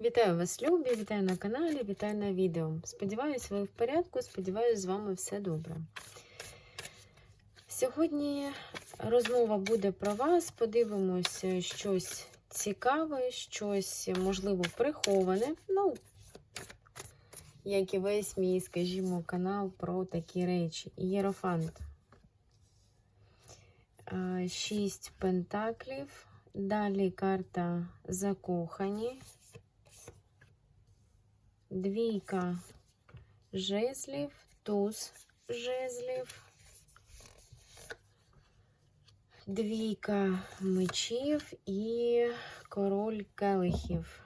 Вітаю вас, любі! Вітаю на каналі, вітаю на відео. Сподіваюсь, ви в порядку, сподіваюсь, з вами все добре. Сьогодні розмова буде про вас. Подивимося щось цікаве, щось, можливо, приховане. Ну, як і весь мій, скажімо, канал про такі речі. Єрофант. Е, Шість пентаклів. Далі карта закохані. Двійка жезлів, туз жезлів, двійка мечів і король келихів,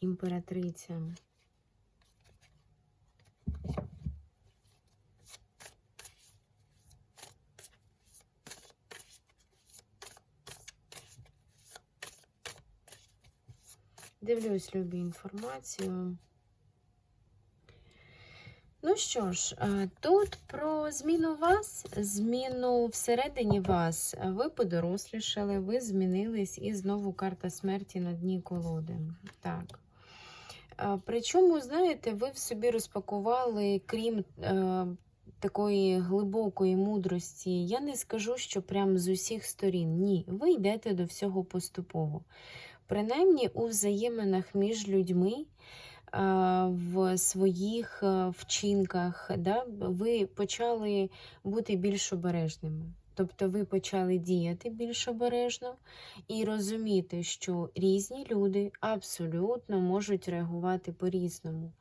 імператриця. Дивлюсь любі інформацію. Ну що ж, е, тут про зміну вас, зміну всередині вас. Ви подорослішали, ви змінились, і знову карта смерті на дні колоди. Так. Е, Причому, знаєте, ви в собі розпакували, крім е, такої глибокої мудрості, я не скажу, що прям з усіх сторін. Ні, ви йдете до всього поступово. Принаймні у взаєминах між людьми в своїх вчинках, да, ви почали бути більш обережними. Тобто ви почали діяти більш обережно і розуміти, що різні люди абсолютно можуть реагувати по-різному.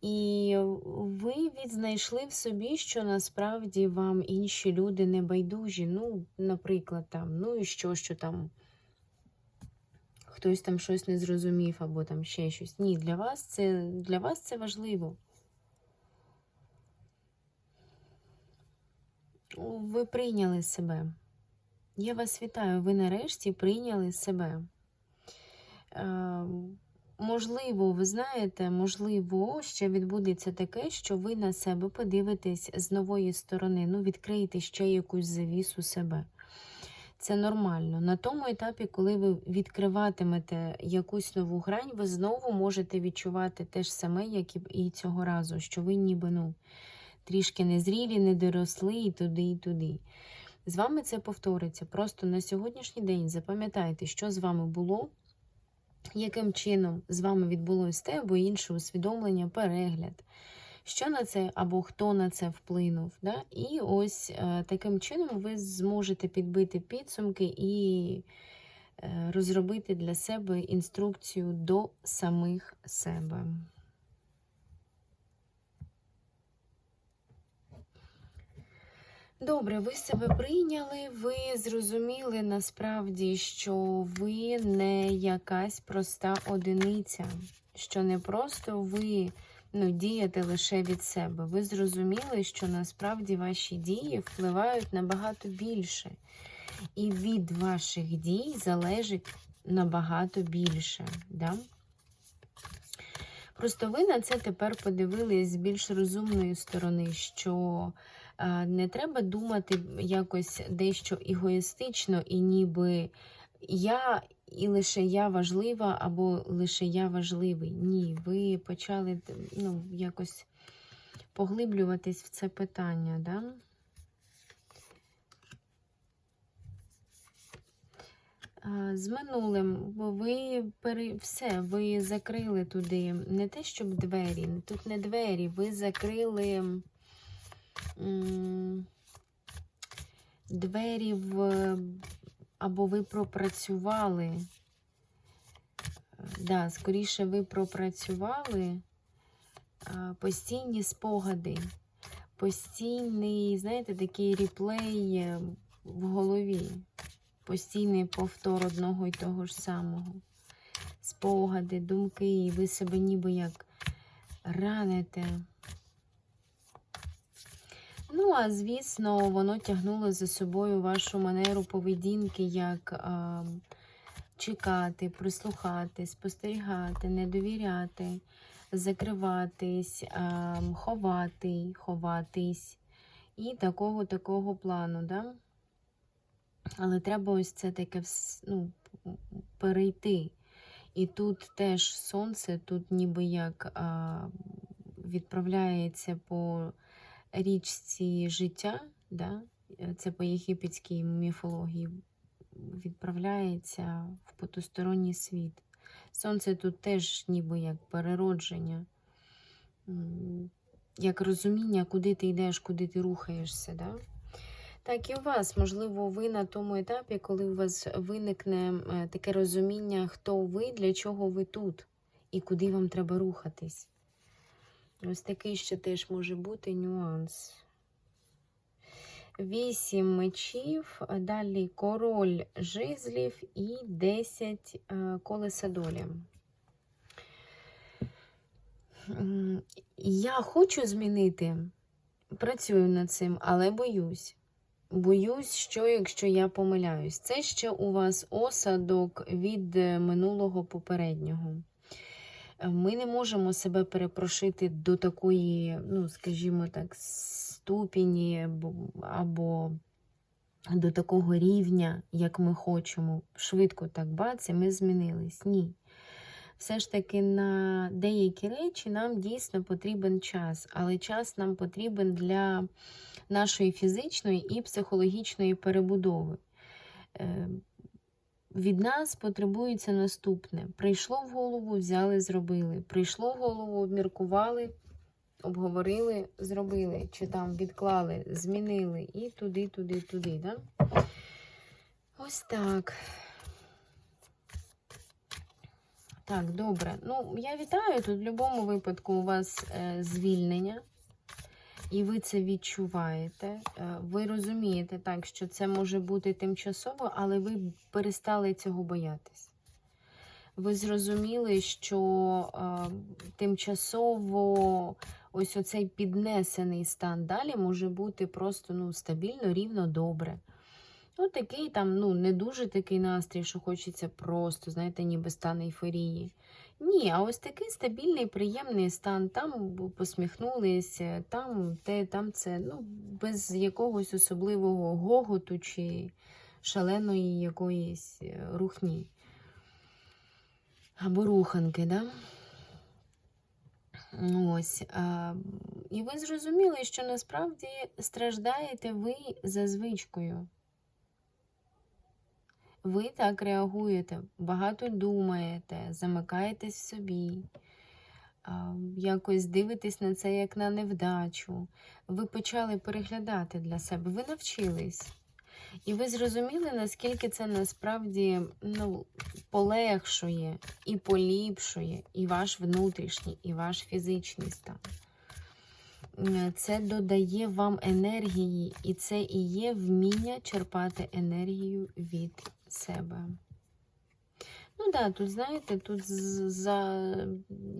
І ви відзнайшли в собі, що насправді вам інші люди не байдужі. Ну, наприклад, там, ну і що, що там хтось там щось не зрозумів або там ще щось. Ні, для вас це, для вас це важливо. Ви прийняли себе. Я вас вітаю, ви нарешті прийняли себе. Е, можливо, ви знаєте, можливо, ще відбудеться таке, що ви на себе подивитесь з нової сторони, ну, відкриєте ще якусь завісу себе. Це нормально. На тому етапі, коли ви відкриватимете якусь нову грань, ви знову можете відчувати те ж саме, як і цього разу, що ви ніби ну, трішки незрілі, не доросли і туди, і туди. З вами це повториться. Просто на сьогоднішній день запам'ятайте, що з вами було, яким чином з вами відбулося те або інше усвідомлення, перегляд що на це або хто на це вплинув. Да? І ось е, таким чином ви зможете підбити підсумки і е, розробити для себе інструкцію до самих себе. Добре, ви себе прийняли, ви зрозуміли насправді, що ви не якась проста одиниця, що не просто ви ну, діяти лише від себе. Ви зрозуміли, що насправді ваші дії впливають набагато більше. І від ваших дій залежить набагато більше. Да? Просто ви на це тепер подивились з більш розумної сторони, що е, не треба думати якось дещо егоїстично і ніби я і лише я важлива, або лише я важливий. Ні, ви почали ну, якось поглиблюватись в це питання, да? З минулим, бо ви пере... все, ви закрили туди не те, щоб двері, тут не двері, ви закрили двері в або ви пропрацювали, е, да, скоріше, ви пропрацювали постійні спогади, постійний, знаєте, такий реплей е, в голові, постійний повтор одного і того ж самого. Спогади, думки, і ви себе ніби як раните. Ну, а звісно, воно тягнуло за собою вашу манеру поведінки, як а, чекати, прислухати, спостерігати, не довіряти, закриватись, а, ховати, ховатись. І такого такого плану, да? Але треба ось це таке ну, перейти. І тут теж сонце, тут ніби як а, відправляється по річці життя, да? е, це по єгипетській міфології, відправляється в потусторонній світ. Сонце тут теж ніби як переродження, як розуміння, куди ти йдеш, куди ти рухаєшся. Да? Так і у вас, можливо, ви на тому етапі, коли у вас виникне е, таке розуміння, хто ви, для чого ви тут і куди вам треба рухатись. Ось такий ще теж може бути нюанс. Вісім мечів, далі король жезлів і 10 е, колеса долі. Я хочу змінити, працюю над цим, але боюсь. Боюсь, що якщо я помиляюсь, це ще у вас осадок від е, минулого попереднього. Е, Ми не можемо себе перепрошити до такої, ну, скажімо так, ступені або- до такого рівня, як ми хочемо. Швидко так бац, і ми змінились. Ні. Все ж таки на деякі речі нам дійсно потрібен час, але час нам потрібен для нашої фізичної і психологічної перебудови. Від нас потребується наступне: прийшло в голову, взяли, зробили. Прийшло в голову, обміркували, обговорили, зробили, чи там відклали, змінили і туди, туди, туди. Да? Ось так. Так, добре. Ну, я вітаю. Тут в будь-якому випадку у вас е, звільнення, і ви це відчуваєте. Е, ви розумієте так, що це може бути тимчасово, але ви перестали цього боятись. Ви зрозуміли, що е, тимчасово ось оцей піднесений стан далі може бути просто ну, стабільно, рівно, добре. Ну, такий там, ну, не дуже такий настрій, що хочеться просто, знаєте, ніби стан ейфорії. Ні, а ось такий стабільний, приємний стан. Там посміхнулись, там те, там це, ну, без якогось особливого гоготу чи шаленої якоїсь е, рухні. Або руханки, да? Ось. А, і ви зрозуміли, що насправді страждаєте ви за звичкою. Ви так реагуєте, багато думаєте, замикаєтесь в собі, якось дивитесь на це як на невдачу. Ви почали переглядати для себе, ви навчились. І ви зрозуміли, наскільки це насправді ну, полегшує і поліпшує і ваш внутрішній, і ваш фізичний стан. Це додає вам енергії, і це і є вміння черпати енергію від себе. Ну да, тут, знаєте, тут за,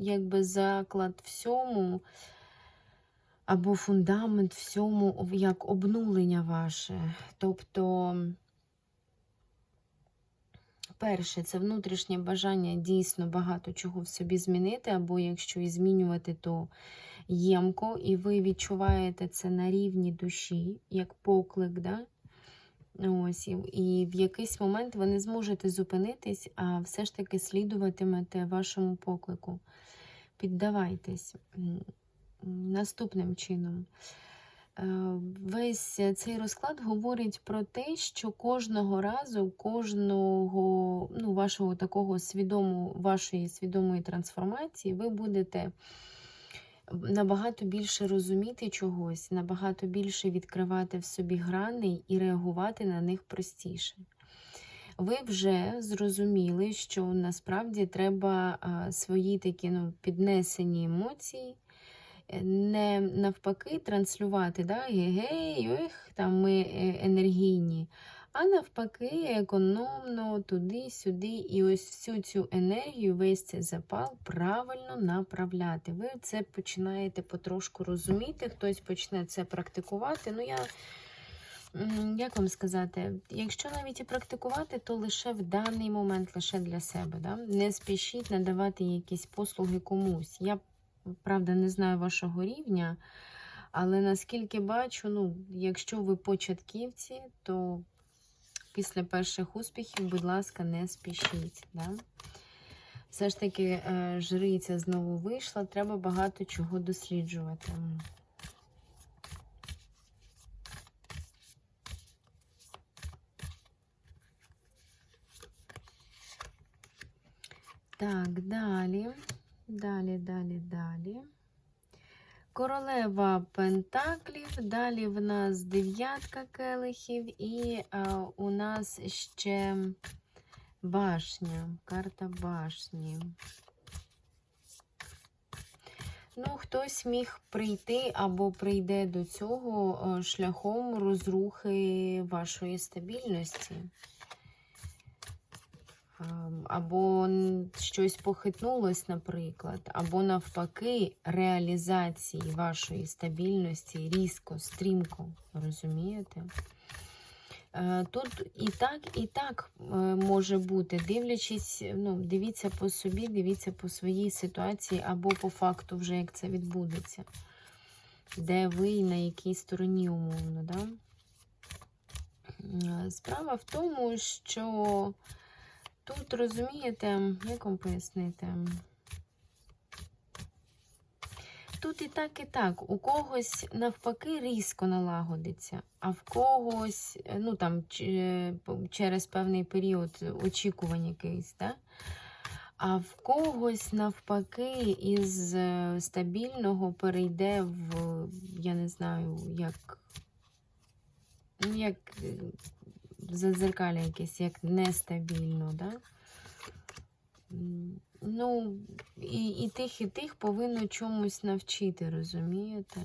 якби заклад всьому, або фундамент всьому, як обнулення ваше. Тобто, перше, це внутрішнє бажання дійсно багато чого в собі змінити, або якщо і змінювати, то ємко, і ви відчуваєте це на рівні душі, як поклик. Да? Ось, і, в якийсь момент ви не зможете зупинитись, а все ж таки слідуватимете вашому поклику. Піддавайтесь наступним чином. Е, Весь цей розклад говорить про те, що кожного разу, кожного ну, вашого такого свідому, вашої свідомої трансформації, ви будете набагато більше розуміти чогось, набагато більше відкривати в собі грани і реагувати на них простіше. Ви вже зрозуміли, що насправді треба свої такі ну, піднесені емоції е, не навпаки транслювати, да, гей, ох, там ми е, енергійні, а навпаки, економно, туди-сюди. І ось всю цю енергію, весь цей запал правильно направляти. Ви це починаєте потрошку розуміти, хтось почне це практикувати. Ну, я, як вам сказати, якщо навіть і практикувати, то лише в даний момент, лише для себе. Да? Не спішіть надавати якісь послуги комусь. Я, правда, не знаю вашого рівня. Але наскільки бачу, ну, якщо ви початківці, то після перших успіхів, будь ласка, не спішіть. Да? Все ж таки, е, жриця знову вийшла, треба багато чого досліджувати. Так, далі. Далі, далі, далі. Королева Пентаклів. Далі в нас дев'ятка келихів, і е, у нас ще башня. Карта башні. Ну, хтось міг прийти або прийде до цього е, шляхом розрухи вашої стабільності. Ем, Або щось похитнулось, наприклад, або навпаки, реалізації вашої стабільності різко, стрімко, розумієте? Е, Тут і так, і так е, може бути, дивлячись, ну, дивіться по собі, дивіться по своїй ситуації, або по факту, вже як це відбудеться. Де ви на якій стороні, умовно, да? Е, Справа в тому, що тут розумієте, як вам пояснити? Тут і так, і так. У когось навпаки різко налагодиться, а в когось, е, ну там через певний період очікувань якийсь, да? а в когось навпаки із е, стабільного перейде в, я не знаю, як, ну, як задзеркаля якесь, як нестабільно, да? Ну, і, і тих, і тих повинно чомусь навчити, розумієте?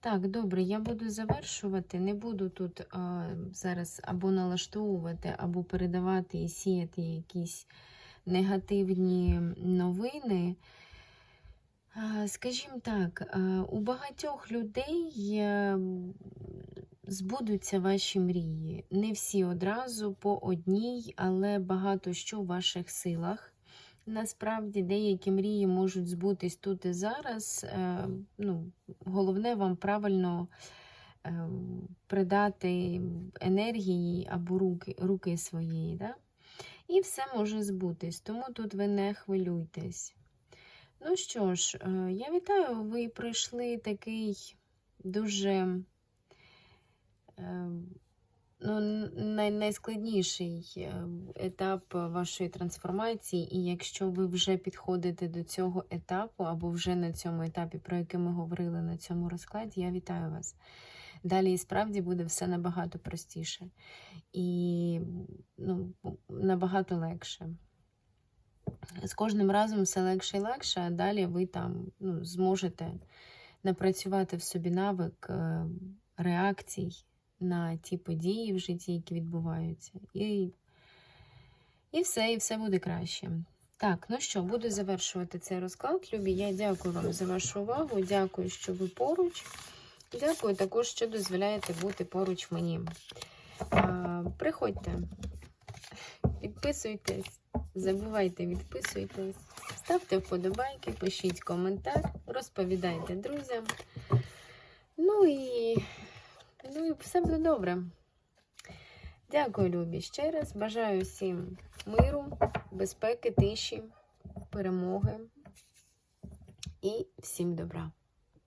Так, добре, я буду завершувати. Не буду тут а, зараз або налаштовувати, або передавати і сіяти якісь негативні новини. Скажімо так, у багатьох людей збудуться ваші мрії. Не всі одразу по одній, але багато що в ваших силах. Насправді деякі мрії можуть збутись тут і зараз. Е, Ну, головне вам правильно е, придати енергії або руки, руки своєї. Да? І все може збутись, тому тут ви не хвилюйтесь. Ну що ж, е, я вітаю, ви пройшли такий дуже ну, най- найскладніший е, етап вашої трансформації. І якщо ви вже підходите до цього етапу, або вже на цьому етапі, про який ми говорили на цьому розкладі, я вітаю вас. Далі і справді буде все набагато простіше і ну, набагато легше. З кожним разом все легше і легше, а далі ви там ну, зможете напрацювати в собі навик е, реакцій на ті події в житті, які відбуваються. І, і все, і все буде краще. Так, ну що, буду завершувати цей розклад. Любі, я дякую вам за вашу увагу. Дякую, що ви поруч. Дякую також, що дозволяєте бути поруч мені. А, приходьте, підписуйтесь, забувайте відписуйтесь, ставте вподобайки, пишіть коментар, розповідайте друзям. Ну і, ну і все буде добре. Дякую, любі, ще раз. Бажаю всім миру, безпеки, тиші, перемоги і всім добра.